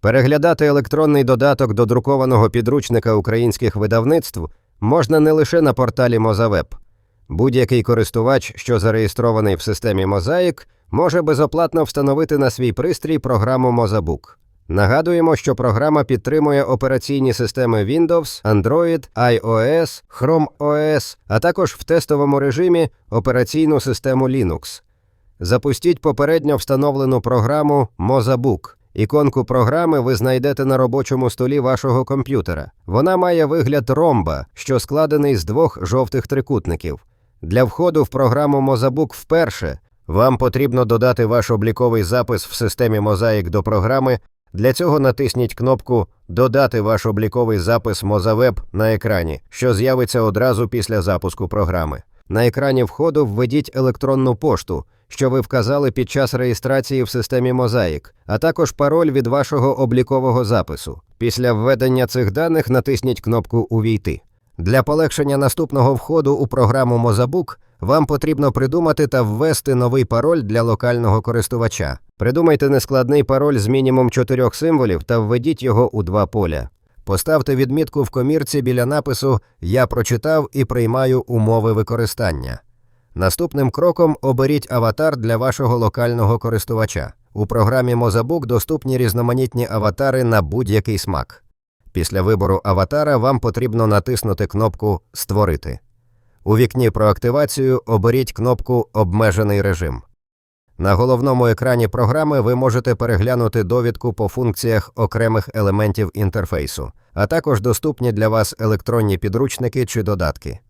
Переглядати електронний додаток до друкованого підручника українських видавництв можна не лише на порталі Мозавеб. Будь-який користувач, що зареєстрований в системі Мозаїк, може безоплатно встановити на свій пристрій програму Мозабук. Нагадуємо, що програма підтримує операційні системи Windows, Android, iOS, Chrome OS, а також в тестовому режимі операційну систему Linux. Запустіть попередньо встановлену програму Mozabook. Іконку програми ви знайдете на робочому столі вашого комп'ютера. Вона має вигляд ромба, що складений з двох жовтих трикутників. Для входу в програму Mozabook вперше вам потрібно додати ваш обліковий запис в системі Mosaic до програми. Для цього натисніть кнопку Додати ваш обліковий запис Mozaweb на екрані, що з'явиться одразу після запуску програми. На екрані входу введіть електронну пошту, що ви вказали під час реєстрації в системі Mosaic, а також пароль від вашого облікового запису. Після введення цих даних натисніть кнопку Увійти. Для полегшення наступного входу у програму Mozabook вам потрібно придумати та ввести новий пароль для локального користувача. Придумайте нескладний пароль з мінімум чотирьох символів та введіть його у два поля. Поставте відмітку в комірці біля напису Я прочитав і приймаю умови використання. Наступним кроком оберіть аватар для вашого локального користувача. У програмі Mozabook доступні різноманітні аватари на будь-який смак. Після вибору аватара вам потрібно натиснути кнопку Створити. У вікні про активацію оберіть кнопку Обмежений режим. На головному екрані програми ви можете переглянути довідку по функціях окремих елементів інтерфейсу, а також доступні для вас електронні підручники чи додатки.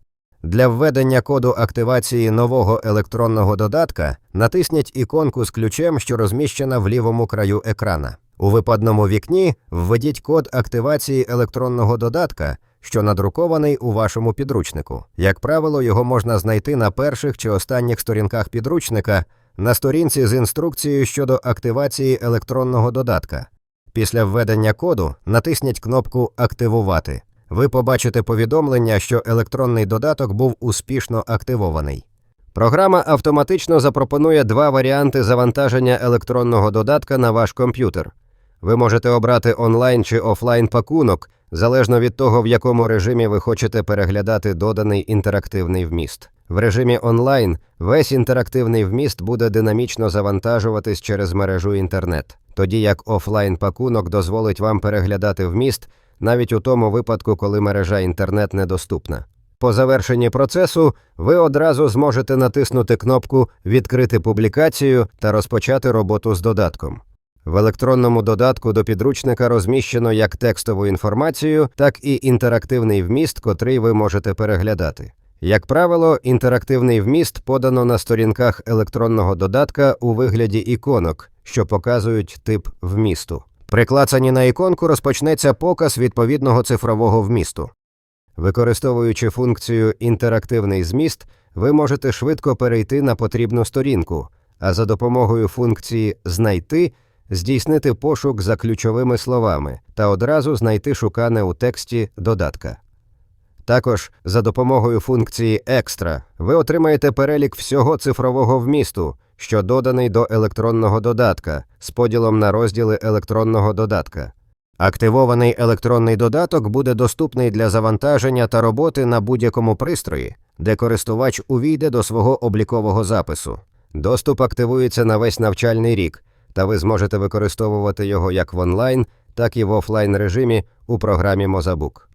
Для введення коду активації нового електронного додатка натисніть іконку з ключем, що розміщена в лівому краю екрана. У випадному вікні введіть код активації електронного додатка, що надрукований у вашому підручнику. Як правило, його можна знайти на перших чи останніх сторінках підручника на сторінці з інструкцією щодо активації електронного додатка. Після введення коду натисніть кнопку Активувати. Ви побачите повідомлення, що електронний додаток був успішно активований. Програма автоматично запропонує два варіанти завантаження електронного додатка на ваш комп'ютер. Ви можете обрати онлайн чи офлайн пакунок, залежно від того, в якому режимі ви хочете переглядати доданий інтерактивний вміст. В режимі онлайн весь інтерактивний вміст буде динамічно завантажуватись через мережу інтернет, тоді як офлайн пакунок дозволить вам переглядати вміст навіть у тому випадку, коли мережа інтернет недоступна. По завершенні процесу ви одразу зможете натиснути кнопку Відкрити публікацію та розпочати роботу з додатком. В електронному додатку до підручника розміщено як текстову інформацію, так і інтерактивний вміст, котрий ви можете переглядати. Як правило, інтерактивний вміст подано на сторінках електронного додатка у вигляді іконок, що показують тип вмісту. При клацанні на іконку розпочнеться показ відповідного цифрового вмісту. Використовуючи функцію інтерактивний зміст, ви можете швидко перейти на потрібну сторінку, а за допомогою функції Знайти здійснити пошук за ключовими словами та одразу знайти шукане у тексті додатка. Також за допомогою функції Екстра ви отримаєте перелік всього цифрового вмісту, що доданий до електронного додатка з поділом на розділи електронного додатка. Активований електронний додаток буде доступний для завантаження та роботи на будь-якому пристрої, де користувач увійде до свого облікового запису. Доступ активується на весь навчальний рік, та ви зможете використовувати його як в онлайн, так і в офлайн режимі у програмі Мозабук.